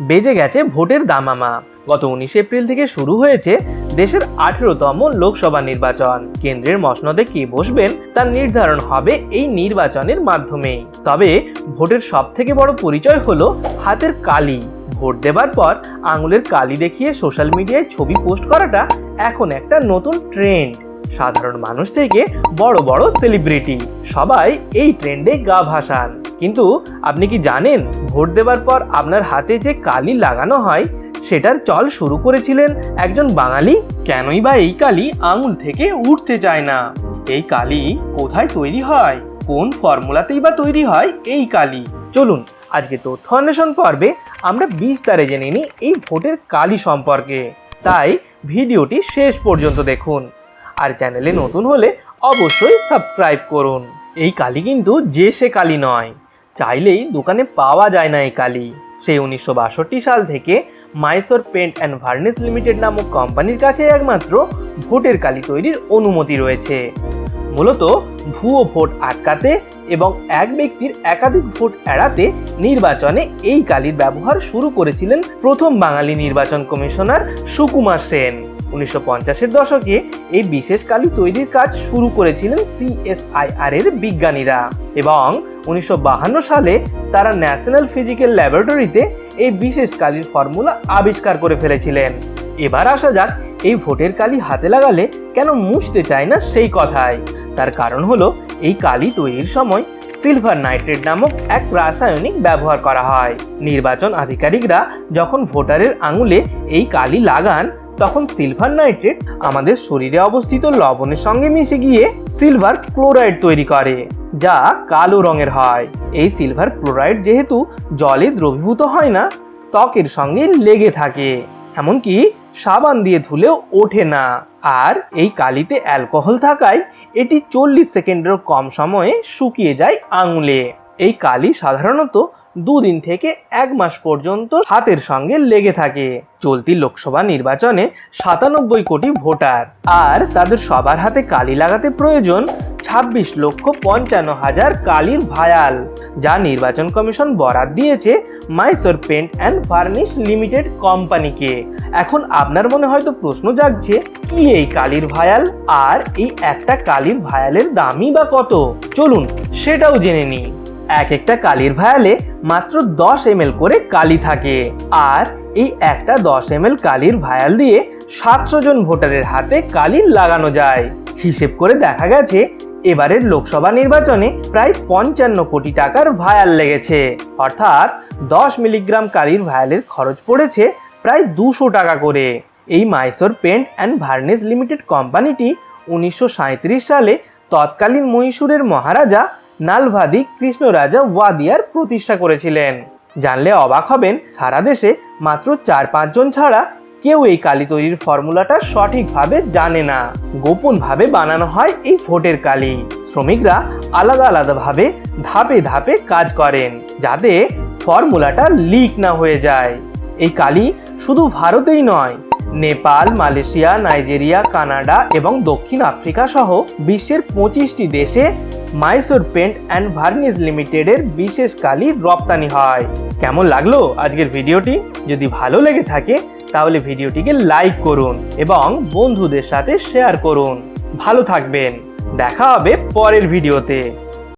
বেজে গেছে ভোটের দামামা। গত উনিশে এপ্রিল থেকে শুরু হয়েছে দেশের আঠেরোতম লোকসভা নির্বাচন। কেন্দ্রের মসনদে কে বসবেন তার নির্ধারণ হবে এই নির্বাচনের মাধ্যমেই। তবে ভোটের সব থেকে বড় পরিচয় হলো হাতের কালি। ভোট দেবার পর আঙুলের কালি দেখিয়ে সোশ্যাল মিডিয়ায় ছবি পোস্ট করাটা এখন একটা নতুন ট্রেন্ড। সাধারণ মানুষ থেকে বড় বড় সেলিব্রিটি। সবাই এই ট্রেন্ডে গা ভাসান। কিন্তু আপনি কি জানেন, ভোট দেবার পর আপনার হাতে যে কালি লাগানো হয়, সেটার চল শুরু করেছিলেন একজন বাঙালি? কেনই বা এই কালি আঙুল থেকে উঠতে চায় না? এই কালি কোথায় তৈরি হয়? কোন ফর্মুলাতেই বা তৈরি হয় এই কালি? চলুন, আজকে তথ্য অন্বেষণ পর্বে আমরা বিস্তারে জেনে নিই এই ভোটের কালি সম্পর্কে। তাই ভিডিওটি শেষ পর্যন্ত দেখুন। আর চ্যানেলে নতুন হলে অবশ্যই সাবস্ক্রাইব করুন। এই কালি কিন্তু যে সে কালি নয়। চাইলেই দোকানে পাওয়া যায় না এই কালি। সেই উনিশশো বাষট্টি সাল থেকে Mysore paint and varnish limited নামক কোম্পানির কাছে একমাত্র ভোটের কালি তৈরির অনুমতি রয়েছে। মূলত ভুয়ো ভোট আটকাতে এবং এক ব্যক্তির একাধিক ভোট এড়াতে নির্বাচনে এই কালির ব্যবহার শুরু করেছিলেন প্রথম বাঙালি নির্বাচন কমিশনার সুকুমার সেন। উনিশশো পঞ্চাশের দশকে এই বিশেষ কালি তৈরির কাজ শুরু করেছিলেন সিএসআইআর এর বিজ্ঞানীরা। এবং উনিশশো সালে তারা ন্যাশনাল ফিজিক্যাল ল্যাবরেটরিতে এই বিশেষ কালির ফর্মুলা আবিষ্কার করে ফেলেছিলেন। এবার আসা যাক, এই ভোটের কালি হাতে লাগালে কেন মুছতে চায় না সেই কথায় তার কারণ হলো, এই কালি তৈরির সময় সিলভার নাইট্রেট নামক এক রাসায়নিক ব্যবহার করা হয়। নির্বাচন আধিকারিকরা যখন ভোটারের আঙুলে এই কালি লাগান তখন সিলভার নাইট্রেট আমাদের শরীরে অবস্থিত লবণের সঙ্গে মিশে গিয়ে সিলভার ক্লোরাইড তৈরি করে, যা কালো রঙের হয়। এই সিলভার ক্লোরাইড যেহেতু জলে দ্রবীভূত হয় না, ত্বকের সঙ্গে লেগে থাকে। এমনকি সাবান দিয়ে ধুলেও ওঠে না। আর এই কালিতে অ্যালকোহল থাকায় এটি চল্লিশ সেকেন্ডেরও কম সময়ে শুকিয়ে যায় আঙুলে। এই কালি সাধারণত দুদিন থেকে এক মাস পর্যন্ত হাতের সঙ্গে লেগে থাকে। চলতি লোকসভা নির্বাচনে সাতানব্বই কোটি ভোটার। আর তাদের সবার হাতে কালি লাগাতে প্রয়োজন ছাব্বিশ লক্ষ পঞ্চান্ন হাজার কালির ভায়াল, যা নির্বাচন কমিশন বরাদ দিয়েছে Mysore paint and varnish limited কোম্পানিকে। এখন আপনার মনে হয়তো প্রশ্ন জাগছে, কি এই কালির ভায়াল? আর এই একটা কালির ভায়ালের দামই বা কত? চলুন সেটাও জেনে নিই। এক একটা কালির ভায়ালে মাত্র দশ এম করে কালি থাকে। আর এই একটা দশ এম কালির ভায়াল দিয়ে সাতশো জন ভোটারের হাতে কালি লাগানো যায়। হিসেব করে দেখা গেছে, এবারের লোকসভা নির্বাচনে প্রায় পঞ্চান্ন কোটি টাকার ভায়াল লেগেছে। অর্থাৎ দশ মিলিগ্রাম কালির ভায়ালের খরচ পড়েছে প্রায় দুশো টাকা করে। এই Mysore paint and varnish limited কোম্পানিটি উনিশশো সাঁইত্রিশ সালে তৎকালীন মহীশূরের মহারাজা নালভাদি কৃষ্ণ রাজা ওয়াদিয়ার প্রতিষ্ঠা করেছিলেন। জানলে অবাক হবেন, সারা দেশে মাত্র চার পাঁচজন ছাড়া কেউ এই কালি তৈরির ফর্মুলাটা সঠিকভাবে জানে না। গোপনভাবে বানানো হয় এই ভোটের কালি। শ্রমিকরা আলাদা আলাদাভাবে ধাপে ধাপে কাজ করেন, যাতে ফর্মুলাটা লিক না হয়ে যায়। এই কালি শুধু ভারতেই নয় নেপাল, মালয়েশিয়া, নাইজেরিয়া, কানাডা এবং দক্ষিণ আফ্রিকা সহ বিশ্বের পঁচিশটি দেশে মাইসোর পেন্ট অ্যান্ড ভার্নিস লিমিটেডের বিশেষ কালি রপ্তানি হয়। কেমন লাগল আজকের ভিডিওটি? যদি ভালো লেগে থাকে, তাহলে ভিডিওটিকে লাইক করুন এবং বন্ধুদের সাথে শেয়ার করুন। ভালো থাকবেন। দেখা হবে পরের ভিডিওতে।